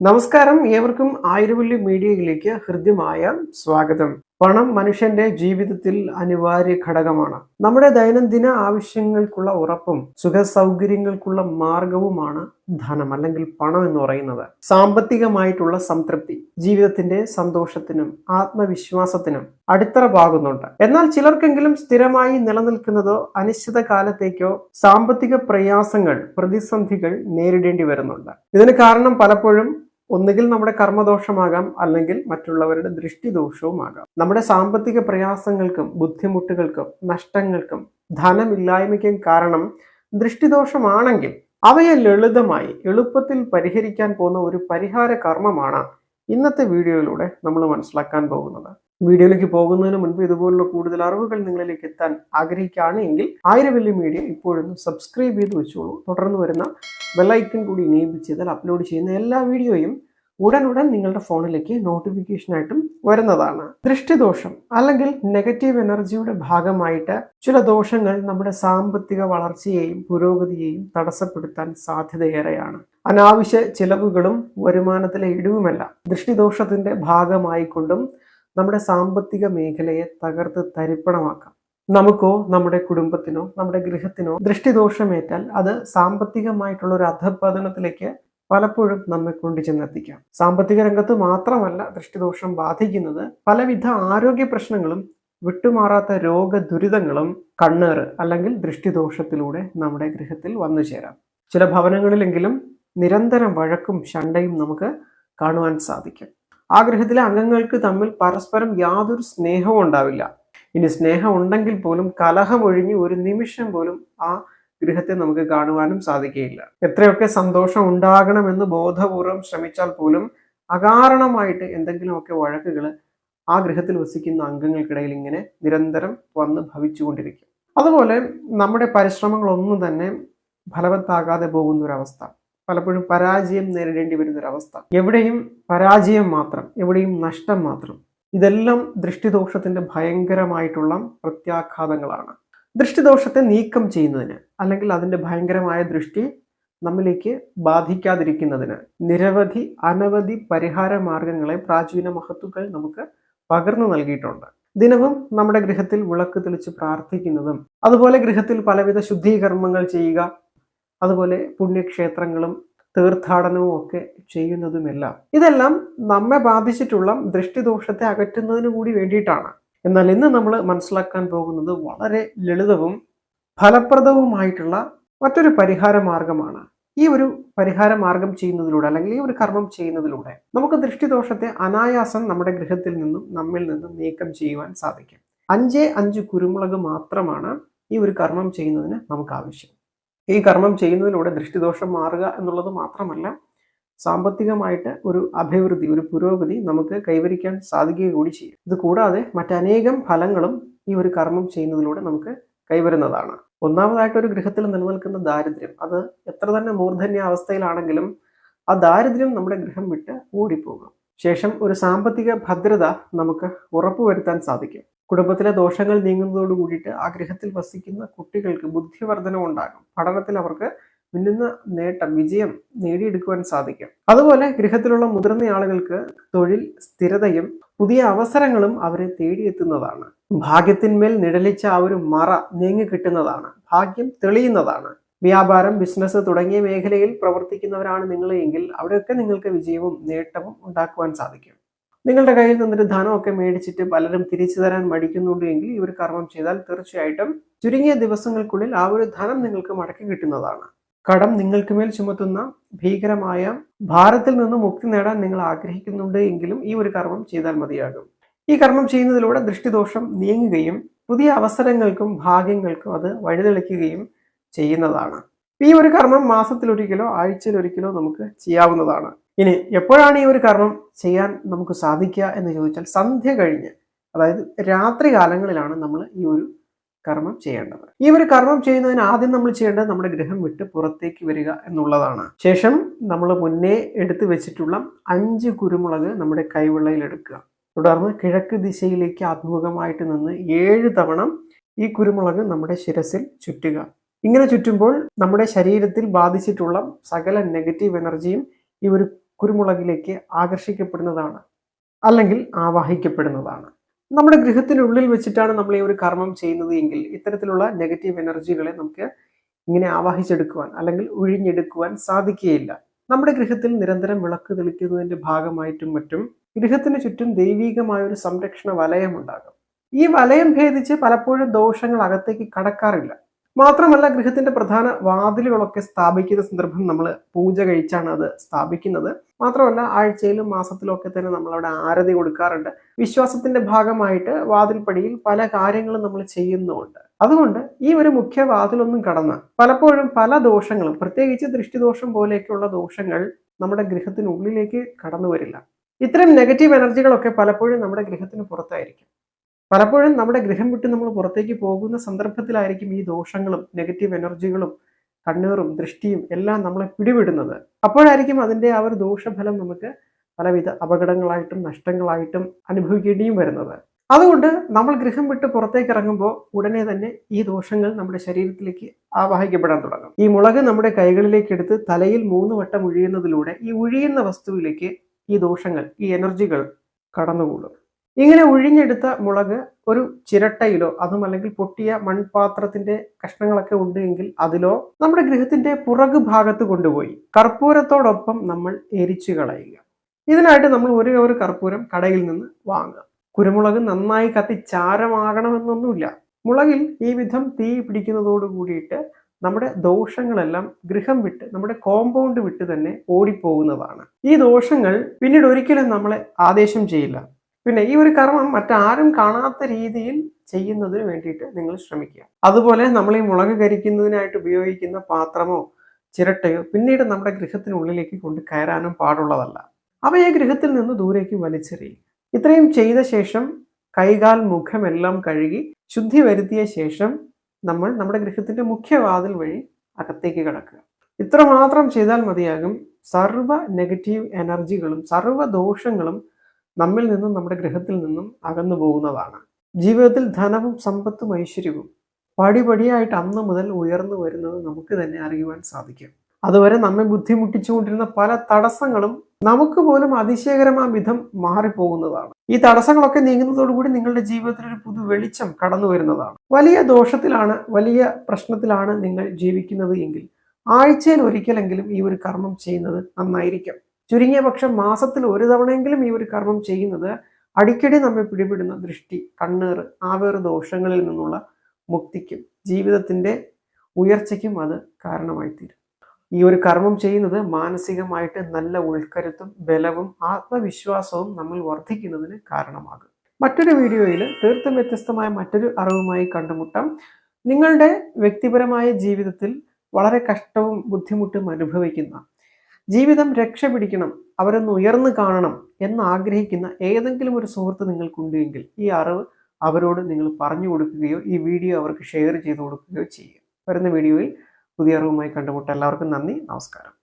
നമസ്കാരം. ഏവർക്കും ആയിരവല്ലി മീഡിയയിലേക്ക് ഹൃദ്യമായ സ്വാഗതം. പണം മനുഷ്യന്റെ ജീവിതത്തിൽ അനിവാര്യ ഘടകമാണ്. നമ്മുടെ ദൈനംദിന ആവശ്യങ്ങൾക്കുള്ള ഉറപ്പും സുഖ സൗകര്യങ്ങൾക്കുള്ള മാർഗവുമാണ് ധനം അല്ലെങ്കിൽ പണം എന്ന് പറയുന്നത്. സാമ്പത്തികമായിട്ടുള്ള സംതൃപ്തി ജീവിതത്തിന്റെ സന്തോഷത്തിനും ആത്മവിശ്വാസത്തിനും അടിത്തറ പാകുന്നുണ്ട്. എന്നാൽ ചിലർക്കെങ്കിലും സ്ഥിരമായി നിലനിൽക്കുന്നതോ അനിശ്ചിത കാലത്തേക്കോ സാമ്പത്തിക പ്രയാസങ്ങൾ പ്രതിസന്ധികൾ നേരിടേണ്ടി വരുന്നുണ്ട്. ഇതിന് കാരണം പലപ്പോഴും ഒന്നുകിൽ നമ്മുടെ കർമ്മദോഷമാകാം അല്ലെങ്കിൽ മറ്റുള്ളവരുടെ ദൃഷ്ടിദോഷവുമാകാം. നമ്മുടെ സാമ്പത്തിക പ്രയാസങ്ങൾക്കും ബുദ്ധിമുട്ടുകൾക്കും നഷ്ടങ്ങൾക്കും ധനമില്ലായ്മയ്ക്കും കാരണം ദൃഷ്ടിദോഷമാണെങ്കിൽ അവയെ ലളിതമായി എളുപ്പത്തിൽ പരിഹരിക്കാൻ പോകുന്ന ഒരു പരിഹാര കർമ്മമാണ് ഇന്നത്തെ വീഡിയോയിലൂടെ നമ്മൾ മനസ്സിലാക്കാൻ പോകുന്നത് വീഡിയോയിലേക്ക് പോകുന്നതിന് മുൻപ് ഇതുപോലുള്ള കൂടുതൽ അറിവുകൾ നിങ്ങളിലേക്ക് എത്താൻ ആഗ്രഹിക്കുകയാണ് എങ്കിൽ ആയിരവല്ലി മീഡിയ ഇപ്പോഴൊന്ന് സബ്സ്ക്രൈബ് ചെയ്ത് വെച്ചോളൂ. തുടർന്ന് വരുന്ന ബെല്ലൈക്കൺ കൂടി ഇനേബിൾ ചെയ്താൽ അപ്ലോഡ് ചെയ്യുന്ന എല്ലാ വീഡിയോയും ഉടൻ നിങ്ങളുടെ ഫോണിലേക്ക് നോട്ടിഫിക്കേഷനായിട്ടും വരുന്നതാണ്. ദൃഷ്ടിദോഷം അല്ലെങ്കിൽ നെഗറ്റീവ് എനർജിയുടെ ഭാഗമായിട്ട് ചില ദോഷങ്ങൾ നമ്മുടെ സാമ്പത്തിക വളർച്ചയെയും പുരോഗതിയെയും തടസ്സപ്പെടുത്താൻ സാധ്യതയേറെയാണ്. അനാവശ്യ ചിലവുകളും വരുമാനത്തിലെ ഇടിവുമെല്ലാം. ദൃഷ്ടിദോഷത്തിന്റെ ഭാഗമായിക്കൊണ്ടും നമ്മുടെ സാമ്പത്തിക മേഖലയെ തകർത്ത് തരിപ്പണമാക്കാം. നമുക്കോ നമ്മുടെ കുടുംബത്തിനോ നമ്മുടെ ഗൃഹത്തിനോ ദൃഷ്ടിദോഷമേറ്റാൽ അത് സാമ്പത്തികമായിട്ടുള്ള ഒരു അധപതനത്തിലേക്ക് പലപ്പോഴും നമ്മെ കൊണ്ടു ചെന്നെത്തിക്കാം. സാമ്പത്തിക രംഗത്ത് മാത്രമല്ല ദൃഷ്ടിദോഷം ബാധിക്കുന്നത് പലവിധ ആരോഗ്യ പ്രശ്നങ്ങളും വിട്ടുമാറാത്ത രോഗ ദുരിതങ്ങളും കണ്ണേറ് അല്ലെങ്കിൽ ദൃഷ്ടിദോഷത്തിലൂടെ നമ്മുടെ ഗൃഹത്തിൽ വന്നു ചേരാം. ചില ഭവനങ്ങളിലെങ്കിലും നിരന്തരം വഴക്കും ശണ്ടയും നമുക്ക് കാണുവാൻ സാധിക്കും. ആ ഗൃഹത്തിലെ അംഗങ്ങൾക്ക് തമ്മിൽ പരസ്പരം യാതൊരു സ്നേഹവും ഉണ്ടാവില്ല. ഇനി സ്നേഹം ഉണ്ടെങ്കിൽ പോലും കലഹമൊഴിഞ്ഞ് ഒരു നിമിഷം പോലും ആ ഗൃഹത്തെ നമുക്ക് കാണുവാനും സാധിക്കുകയില്ല. എത്രയൊക്കെ സന്തോഷം ഉണ്ടാകണമെന്ന് ബോധപൂർവം ശ്രമിച്ചാൽ പോലും അകാരണമായിട്ട് എന്തെങ്കിലുമൊക്കെ വഴക്കുകൾ ആ ഗൃഹത്തിൽ വസിക്കുന്ന അംഗങ്ങൾക്കിടയിൽ ഇങ്ങനെ നിരന്തരം വന്ന് ഭവിച്ചുകൊണ്ടിരിക്കും. അതുപോലെ നമ്മുടെ പരിശ്രമങ്ങളൊന്നും തന്നെ ഫലവത്താകാതെ പോകുന്ന ഒരവസ്ഥ പലപ്പോഴും പരാജയം നേരിടേണ്ടി വരുന്ന ഒരവസ്ഥ എവിടെയും പരാജയം മാത്രം എവിടെയും നഷ്ടം മാത്രം. ഇതെല്ലാം ദൃഷ്ടിദോഷത്തിന്റെ ഭയങ്കരമായിട്ടുള്ള പ്രത്യാഘാതങ്ങളാണ്. ദൃഷ്ടിദോഷത്തെ നീക്കം ചെയ്യുന്നതിന് അല്ലെങ്കിൽ അതിന്റെ ഭയങ്കരമായ ദൃഷ്ടി നമ്മിലേക്ക് ബാധിക്കാതിരിക്കുന്നതിന് നിരവധി അനവധി പരിഹാര മാർഗങ്ങളെ പ്രാചീന മഹത്തുക്കൾ നമുക്ക് പകർന്നു നൽകിയിട്ടുണ്ട്. ദിനവും നമ്മുടെ ഗൃഹത്തിൽ വിളക്ക് തെളിച്ച് പ്രാർത്ഥിക്കുന്നതും അതുപോലെ ഗൃഹത്തിൽ പലവിധ ശുദ്ധീകർമ്മങ്ങൾ ചെയ്യുക അതുപോലെ പുണ്യക്ഷേത്രങ്ങളും തീർത്ഥാടനവും ഒക്കെ ചെയ്യുന്നതുമെല്ലാം. ഇതെല്ലാം നമ്മെ ബാധിച്ചിട്ടുള്ള ദൃഷ്ടിദോഷത്തെ അകറ്റുന്നതിന് കൂടി വേണ്ടിയിട്ടാണ്. എന്നാൽ ഇന്ന് നമ്മൾ മനസ്സിലാക്കാൻ പോകുന്നത് വളരെ ലളിതവും ഫലപ്രദവുമായിട്ടുള്ള മറ്റൊരു പരിഹാര മാർഗമാണ്. ഈ ഒരു പരിഹാര മാർഗം ചെയ്യുന്നതിലൂടെ അല്ലെങ്കിൽ ഈ ഒരു കർമ്മം ചെയ്യുന്നതിലൂടെ നമുക്ക് ദൃഷ്ടിദോഷത്തെ അനായാസം നമ്മുടെ ഗൃഹത്തിൽ നിന്നും നമ്മിൽ നിന്നും നീക്കം ചെയ്യുവാൻ സാധിക്കും. അഞ്ചേ അഞ്ച് കുരുമുളക് മാത്രമാണ് ഈ ഒരു കർമ്മം ചെയ്യുന്നതിന് നമുക്ക് ആവശ്യം. ഈ കർമ്മം ചെയ്യുന്നതിലൂടെ ദൃഷ്ടിദോഷം മാറുക എന്നുള്ളത് മാത്രമല്ല സാമ്പത്തികമായിട്ട് ഒരു അഭിവൃദ്ധി ഒരു പുരോഗതി നമുക്ക് കൈവരിക്കാൻ സാധിക്കുക കൂടി ചെയ്യും. ഇത് കൂടാതെ മറ്റനേകം ഫലങ്ങളും ഈ ഒരു കർമ്മം ചെയ്യുന്നതിലൂടെ നമുക്ക് കൈവരുന്നതാണ്. ഒന്നാമതായിട്ട് ഒരു ഗൃഹത്തിൽ നിലനിൽക്കുന്ന ദാരിദ്ര്യം. അത് എത്ര തന്നെ മൂർധന്യ അവസ്ഥയിലാണെങ്കിലും ആ ദാരിദ്ര്യം നമ്മുടെ ഗൃഹം വിട്ട് ഓടിപ്പോകും. ശേഷം ഒരു സാമ്പത്തിക ഭദ്രത നമുക്ക് ഉറപ്പുവരുത്താൻ സാധിക്കും. കുടുംബത്തിലെ ദോഷങ്ങൾ നീങ്ങുന്നതോട് കൂടിയിട്ട് ആ ഗൃഹത്തിൽ വസിക്കുന്ന കുട്ടികൾക്ക് ബുദ്ധിവർദ്ധനം ഉണ്ടാകും പഠനത്തിൽ അവർക്ക് മിന്നുന്ന നേട്ടം വിജയം നേടിയെടുക്കുവാൻ സാധിക്കും. അതുപോലെ ഗൃഹത്തിലുള്ള മുതിർന്ന ആളുകൾക്ക് തൊഴിൽ സ്ഥിരതയും പുതിയ അവസരങ്ങളും അവരെ തേടിയെത്തുന്നതാണ്. ഭാഗ്യത്തിന്മേൽ നിഴലിച്ച ആ ഒരു മറ നീങ്ങി കിട്ടുന്നതാണ്. ഭാഗ്യം തെളിയുന്നതാണ്. വ്യാപാരം ബിസിനസ് തുടങ്ങിയ മേഖലയിൽ പ്രവർത്തിക്കുന്നവരാണ് നിങ്ങൾ എങ്കിൽ അവിടെയൊക്കെ നിങ്ങൾക്ക് വിജയവും നേട്ടവും ഉണ്ടാക്കുവാൻ സാധിക്കും. നിങ്ങളുടെ കയ്യിൽ നിന്നൊരു ധനമൊക്കെ മേടിച്ചിട്ട് പലരും തിരിച്ചു തരാൻ മടിക്കുന്നുണ്ട് എങ്കിൽ ഈ ഒരു കർമ്മം ചെയ്താൽ തീർച്ചയായിട്ടും ചുരുങ്ങിയ ദിവസങ്ങൾക്കുള്ളിൽ ആ ഒരു ധനം നിങ്ങൾക്ക് മടക്കി കിട്ടുന്നതാണ്. കടം നിങ്ങൾക്ക് മേൽ ചുമത്തുന്ന ഭീകരമായ ഭാരത്തിൽ നിന്ന് മുക്തി നേടാൻ നിങ്ങൾ ആഗ്രഹിക്കുന്നുണ്ട് എങ്കിലും ഈ ഒരു കർമ്മം ചെയ്താൽ മതിയാകും. ഈ കർമ്മം ചെയ്യുന്നതിലൂടെ ദൃഷ്ടിദോഷം നീങ്ങുകയും പുതിയ അവസരങ്ങൾക്കും ഭാഗ്യങ്ങൾക്കും അത് വഴിതെളിക്കുകയും ചെയ്യുന്നതാണ്. ഈ ഒരു കർമ്മം മാസത്തിലൊരിക്കലോ ആഴ്ചയിലൊരിക്കലോ നമുക്ക് ചെയ്യാവുന്നതാണ്. ഇനി എപ്പോഴാണ് ഈ ഒരു കർമ്മം ചെയ്യാൻ നമുക്ക് സാധിക്കുക എന്ന് ചോദിച്ചാൽ സന്ധ്യ കഴിഞ്ഞ് അതായത് രാത്രി കാലങ്ങളിലാണ് നമ്മൾ ഈ ഒരു കർമ്മം ചെയ്യേണ്ടത്. ഈ ഒരു കർമ്മം ചെയ്യുന്നതിന് ആദ്യം നമ്മൾ ചെയ്യേണ്ടത് നമ്മുടെ ഗ്രഹം വിട്ട് പുറത്തേക്ക് വരിക എന്നുള്ളതാണ്. ശേഷം നമ്മൾ മുന്നേ എടുത്തു വെച്ചിട്ടുള്ള അഞ്ച് കുരുമുളക് നമ്മുടെ കൈവെള്ളയിൽ എടുക്കുക. തുടർന്ന് കിഴക്ക് ദിശയിലേക്ക് അഭിമുഖമായിട്ട് നിന്ന് ഏഴ് തവണ ഈ കുരുമുളക് നമ്മുടെ ശിരസിൽ ചുറ്റുക. ഇങ്ങനെ ചുറ്റുമ്പോൾ നമ്മുടെ ശരീരത്തിൽ ബാധിച്ചിട്ടുള്ള സകല നെഗറ്റീവ് എനർജിയും ഈ ഒരു കുരുമുളകിലേക്ക് ആകർഷിക്കപ്പെടുന്നതാണ്. അല്ലെങ്കിൽ ആവാഹിക്കപ്പെടുന്നതാണ്. നമ്മുടെ ഗൃഹത്തിനുള്ളിൽ വെച്ചിട്ടാണ് നമ്മൾ ഈ ഒരു കർമ്മം ചെയ്യുന്നത് എങ്കിൽ ഇത്തരത്തിലുള്ള നെഗറ്റീവ് എനർജികളെ നമുക്ക് ഇങ്ങനെ ആവാഹിച്ചെടുക്കുവാൻ അല്ലെങ്കിൽ ഒഴിഞ്ഞെടുക്കുവാൻ സാധിക്കുകയില്ല. നമ്മുടെ ഗൃഹത്തിൽ നിരന്തരം വിളക്ക് തെളിക്കുന്നതിന്റെ ഭാഗമായിട്ടും മറ്റും ഗൃഹത്തിന് ചുറ്റും ദൈവീകമായ ഒരു സംരക്ഷണ വലയം ഉണ്ടാകും. ഈ വലയം ഭേദിച്ച് പലപ്പോഴും ദോഷങ്ങൾ അകത്തേക്ക് കടക്കാറില്ല. മാത്രമല്ല ഗൃഹത്തിന്റെ പ്രധാന വാതിലുകളൊക്കെ സ്ഥാപിക്കുന്ന സന്ദർഭം നമ്മൾ പൂജ കഴിച്ചാണ് അത് സ്ഥാപിക്കുന്നത്. മാത്രമല്ല ആഴ്ചയിലും മാസത്തിലും ഒക്കെ തന്നെ നമ്മൾ അവിടെ ആരതി കൊടുക്കാറുണ്ട്. വിശ്വാസത്തിന്റെ ഭാഗമായിട്ട് വാതിൽപ്പടിയിൽ പല കാര്യങ്ങളും നമ്മൾ ചെയ്യുന്നുമുണ്ട്. അതുകൊണ്ട് ഈ ഒരു മുഖ്യ വാതിലൊന്നും കടന്ന് പലപ്പോഴും പല ദോഷങ്ങളും പ്രത്യേകിച്ച് ദൃഷ്ടിദോഷം പോലെയൊക്കെയുള്ള ദോഷങ്ങൾ നമ്മുടെ ഗൃഹത്തിനുള്ളിലേക്ക് കടന്നു വരില്ല. ഇത്തരം നെഗറ്റീവ് എനർജികളൊക്കെ പലപ്പോഴും നമ്മുടെ ഗൃഹത്തിന് പുറത്തായിരിക്കും. പലപ്പോഴും നമ്മുടെ ഗൃഹം വിട്ട് നമ്മൾ പുറത്തേക്ക് പോകുന്ന സന്ദർഭത്തിലായിരിക്കും ഈ ദോഷങ്ങളും നെഗറ്റീവ് എനർജികളും കണ്ണീറും ദൃഷ്ടിയും എല്ലാം നമ്മളെ പിടിവിടുന്നത് അപ്പോഴായിരിക്കും അതിന്റെ ആ ഒരു ദോഷഫലം നമുക്ക് പലവിധ അപകടങ്ങളായിട്ടും നഷ്ടങ്ങളായിട്ടും അനുഭവിക്കേണ്ടിയും വരുന്നത്. അതുകൊണ്ട് നമ്മൾ ഗൃഹം വിട്ട് പുറത്തേക്ക് ഇറങ്ങുമ്പോൾ ഉടനെ തന്നെ ഈ ദോഷങ്ങൾ നമ്മുടെ ശരീരത്തിലേക്ക് ആവാഹിക്കപ്പെടാൻ തുടങ്ങും. ഈ മുളക് നമ്മുടെ കൈകളിലേക്ക് എടുത്ത് തലയിൽ മൂന്ന് വട്ടം ഉഴിയുന്നതിലൂടെ ഈ ഉഴിയുന്ന വസ്തുവിലേക്ക് ഈ ദോഷങ്ങൾ ഈ എനർജികൾ കടന്നുകൂടും. ഇങ്ങനെ ഉഴിഞ്ഞെടുത്ത മുളക് ഒരു ചിരട്ടയിലോ അതും അല്ലെങ്കിൽ പൊട്ടിയ മൺപാത്രത്തിന്റെ കഷ്ണങ്ങളൊക്കെ ഉണ്ട് എങ്കിൽ അതിലോ നമ്മുടെ ഗൃഹത്തിന്റെ പുറകു ഭാഗത്ത് കൊണ്ടുപോയി കർപ്പൂരത്തോടൊപ്പം നമ്മൾ എരിച്ചു കളയുക. ഇതിനായിട്ട് നമ്മൾ ഒരു ഒരു കർപ്പൂരം കടയിൽ നിന്ന് വാങ്ങുക. കുരുമുളക് നന്നായി കത്തി ചാരമാകണമെന്നൊന്നുമില്ല. മുളകിൽ ഈ വിധം തീ പിടിക്കുന്നതോട് കൂടിയിട്ട് നമ്മുടെ ദോഷങ്ങളെല്ലാം ഗൃഹം വിട്ട് നമ്മുടെ കോമ്പൗണ്ട് വിട്ട് തന്നെ ഓടിപ്പോകുന്നതാണ്. ഈ ദോഷങ്ങൾ പിന്നീട് ഒരിക്കലും നമ്മളെ ആദേശം ചെയ്യില്ല. പിന്നെ ഈ ഒരു കർമ്മം മറ്റാരും കാണാത്ത രീതിയിൽ ചെയ്യുന്നതിന് വേണ്ടിയിട്ട് നിങ്ങൾ ശ്രമിക്കുക. അതുപോലെ നമ്മൾ ഈ മുളക് കരിക്കുന്നതിനായിട്ട് ഉപയോഗിക്കുന്ന പാത്രമോ ചിരട്ടയോ പിന്നീട് നമ്മുടെ ഗൃഹത്തിനുള്ളിലേക്ക് കൊണ്ട് കയറാനും പാടുള്ളതല്ല. അവയെ ഗൃഹത്തിൽ നിന്ന് ദൂരേക്ക് വലിച്ചെറിയുക. ഇത്രയും ചെയ്ത ശേഷം കൈകാൽ മുഖമെല്ലാം കഴുകി ശുദ്ധി വരുത്തിയ ശേഷം നമ്മൾ നമ്മുടെ ഗൃഹത്തിന്റെ മുഖ്യവാതിൽ വഴി അകത്തേക്ക് കിടക്കുക. ഇത്രമാത്രം ചെയ്താൽ മതിയാകും. സർവ നെഗറ്റീവ് എനർജികളും സർവ ദോഷങ്ങളും നമ്മിൽ നിന്നും നമ്മുടെ ഗ്രഹത്തിൽ നിന്നും അകന്നു പോകുന്നതാണ്. ജീവിതത്തിൽ ധനവും സമ്പത്തും ഐശ്വര്യവും പടിപടിയായിട്ട് അന്ന് മുതൽ ഉയർന്നു വരുന്നത് നമുക്ക് തന്നെ അറിയുവാൻ സാധിക്കും. അതുവരെ നമ്മെ ബുദ്ധിമുട്ടിച്ചുകൊണ്ടിരുന്ന പല തടസ്സങ്ങളും നമുക്ക് പോലും അതിശയകരമായ വിധം മാറിപ്പോകുന്നതാണ്. ഈ തടസ്സങ്ങളൊക്കെ നീങ്ങുന്നതോടുകൂടി നിങ്ങളുടെ ജീവിതത്തിൽ ഒരു പുതു വെളിച്ചം കടന്നു വരുന്നതാണ്. വലിയ ദോഷത്തിലാണ് വലിയ പ്രശ്നത്തിലാണ് നിങ്ങൾ ജീവിക്കുന്നത് എങ്കിൽ ആഴ്ചയിൽ ഒരിക്കലെങ്കിലും ഈ ഒരു കർമ്മം ചെയ്യുന്നത് നന്നായിരിക്കും. ചുരുങ്ങിയ പക്ഷം മാസത്തിൽ ഒരു തവണയെങ്കിലും ഈ ഒരു കർമ്മം ചെയ്യുന്നത് അടിക്കടി നമ്മെ പിടിപെടുന്ന ദൃഷ്ടി കണ്ണീർ ആവേറ് ദോഷങ്ങളിൽ നിന്നുള്ള മുക്തിക്കും ജീവിതത്തിന്റെ ഉയർച്ചയ്ക്കും അത് കാരണമായി തീരും ഈ ഒരു കർമ്മം ചെയ്യുന്നത് മാനസികമായിട്ട് നല്ല ഉൾക്കരുത്തും ബലവും ആത്മവിശ്വാസവും നമ്മൾ വർദ്ധിക്കുന്നതിന് കാരണമാകും. മറ്റൊരു വീഡിയോയിൽ തീർത്തും വ്യത്യസ്തമായ മറ്റൊരു അറിവുമായി കണ്ടുമുട്ടാം. നിങ്ങളുടെ വ്യക്തിപരമായ ജീവിതത്തിൽ വളരെ കഷ്ടവും ബുദ്ധിമുട്ടും അനുഭവിക്കുന്ന ജീവിതം രക്ഷപിടിക്കണം അവരൊന്ന് ഉയർന്നു കാണണം എന്ന് ആഗ്രഹിക്കുന്ന ഏതെങ്കിലും ഒരു സുഹൃത്ത് നിങ്ങൾക്കുണ്ടെങ്കിൽ ഈ അറിവ് അവരോട് നിങ്ങൾ പറഞ്ഞു കൊടുക്കുകയോ ഈ വീഡിയോ അവർക്ക് ഷെയർ ചെയ്ത് കൊടുക്കുകയോ ചെയ്യുക. വരുന്ന വീഡിയോയിൽ പുതിയ അറിവുമായി കണ്ടുമുട്ട എല്ലാവർക്കും നന്ദി നമസ്കാരം.